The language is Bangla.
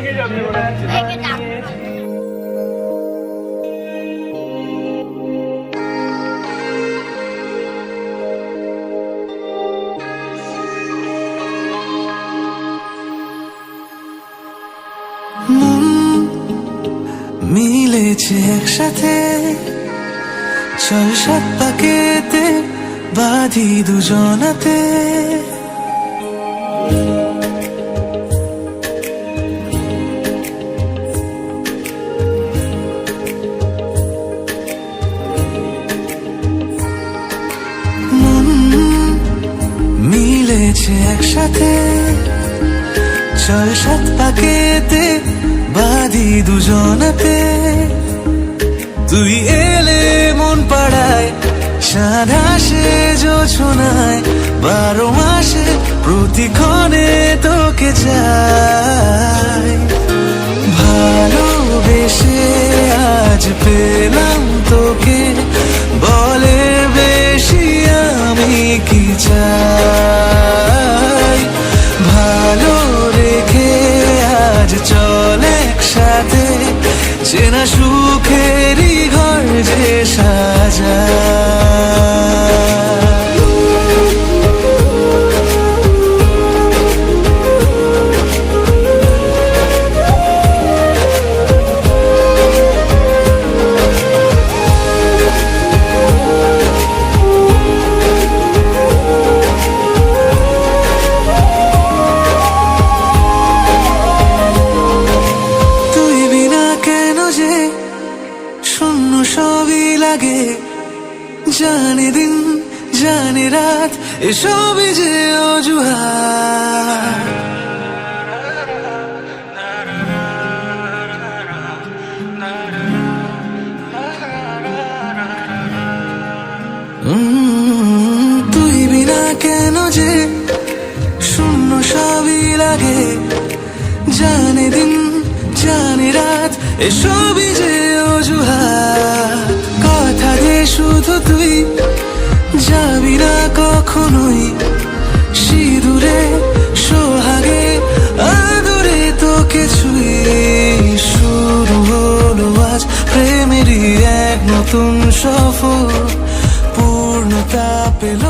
ভেঙে যাবে মিলেছে একসাথে। চল সাত পাকেতে বাঁধি দুজনাতে। মিলেছে একসাথে। চল সাত পাকেতে বাঁধি দুজনাতে। তুই এলে মন পাড়ায় সাদা সে যোছনায় বারো মাসে প্রতি প্রতিক্ষণে তোকে চাই। ভালোবেসে আজ পেলাম চেনা সুখেরই ঘর যে সাজায় লাগে। জানে দিন, জানে রাত, এসবই যে অজুহাত। তুই বিনা কেন যে শূন্য সবই লাগে? জানে দিন, জানে রাত, এসবই যে অজুহাত। তুই যাবি না কখনোই। সিঁদুরে, সোহাগে, আদরে তোকে ছুঁয়ে শুরু হলো আজ। প্রেমেরই এক নতুন সফর, পূর্ণতা পেল